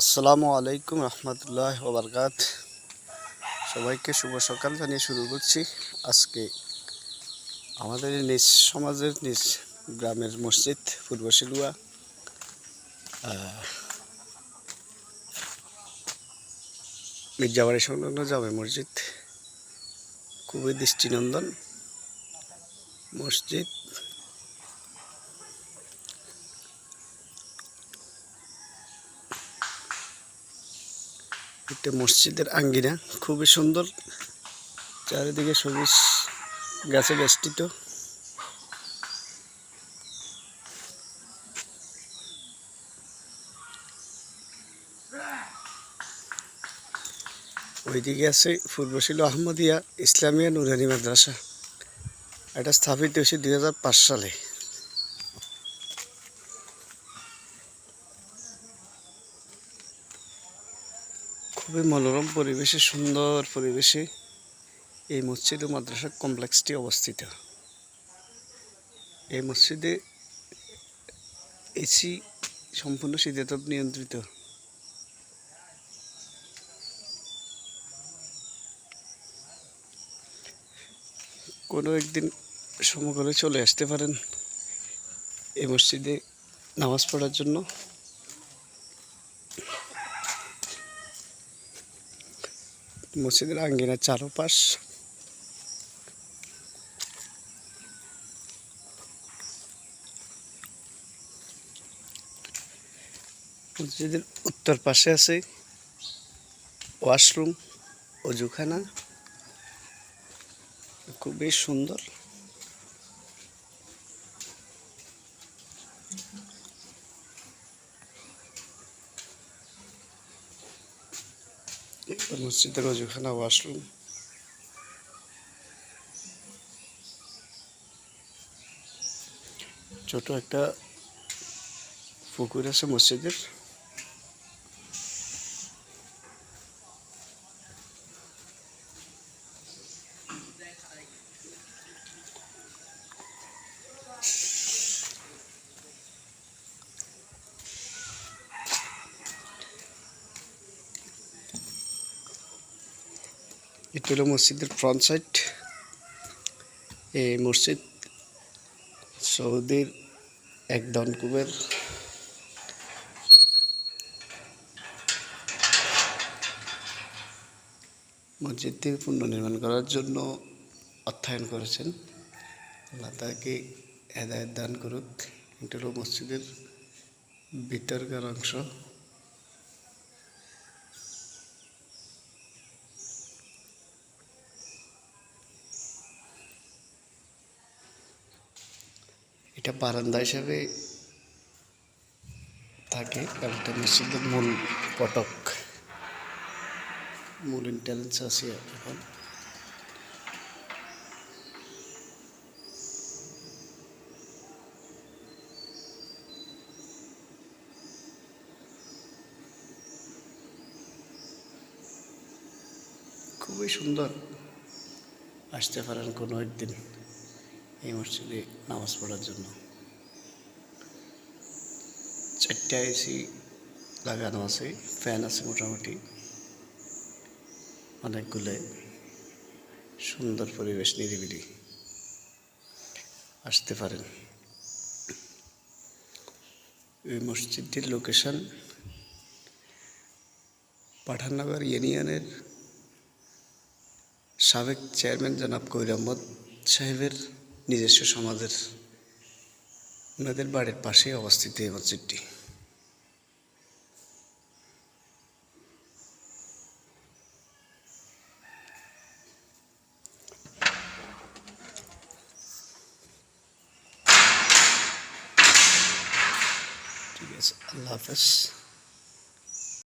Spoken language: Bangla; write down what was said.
আসসালামু আলাইকুম রহমতুল্লাহ ওবরকাত। সবাইকে শুভ সকাল জানিয়ে শুরু করছি। আজকে আমাদের নিজ সমাজের নিজ গ্রামের মসজিদ, পূর্ব শিলুয়া মির্জাবাড়ি সংলগ্ন জামে মসজিদ। খুবই দৃষ্টিনন্দন মসজিদ। একটা মসজিদের আঙ্গিনা, খুবই সুন্দর। চারিদিকে সবুজ গাছে বেষ্টিত। ওইদিকে আছে পূর্বশীল আহমদিয়া ইসলামিয়া নুরানি মাদ্রাসা। এটা স্থাপিত হয়েছে দুই সালে। খুবই মনোরম পরিবেশে, সুন্দর পরিবেশে এই মসজিদ ও মাদ্রাসা কমপ্লেক্সটি অবস্থিত। এই মসজিদে এসি সম্পূর্ণ শীতাতপ নিয়ন্ত্রিত। কোনো একদিন সময় করে চলে আসতে পারেন এই মসজিদে নামাজ পড়ার জন্য। মসজিদের আঙ্গিনার চারোপাশ। মসজিদের উত্তর পাশে আছে ওয়াশরুম অজুখানা। খুবই সুন্দর। মসজিদের অজুখানা ওয়াশরুম। ছোট একটা পুকুর আছে মসজিদের। এটা হলো মসজিদের ফ্রন্ট সাইড এই মসজিদ সৌদির এক দনকুবের মসজিদটি পুনর্নির্মাণ করার জন্য অর্থায়ন করেছেন। আল্লাহ তাকে হেদায়ত দান করুক। এটা হলো মসজিদের ভিতরকার অংশ। এটা বারান্দা হিসাবে থাকে আর এটা মূল ফটক মূল ইন্টেলিজেন্স আছে এখন। খুবই সুন্দর। আসতে পারেন কোনো একদিন। এই মসজিদে নামাজ পড়ার জন্য। চারটা এসি লাগানো আছে, ফ্যান আছে মোটামুটি। অনেকগুলো সুন্দর পরিবেশ নিরিবিলি। আসতে পারেন। এই মসজিদটির লোকেশন পাঠাননগর ইউনিয়নের সাবেক চেয়ারম্যান জনাব কবির আহমদ সাহেবের নিজস্ব সমাজের ওনাদের বাড়ির পাশেই অবস্থিত এই মসজিদটি। ঠিক আছে আল্লাহ হাফেজ।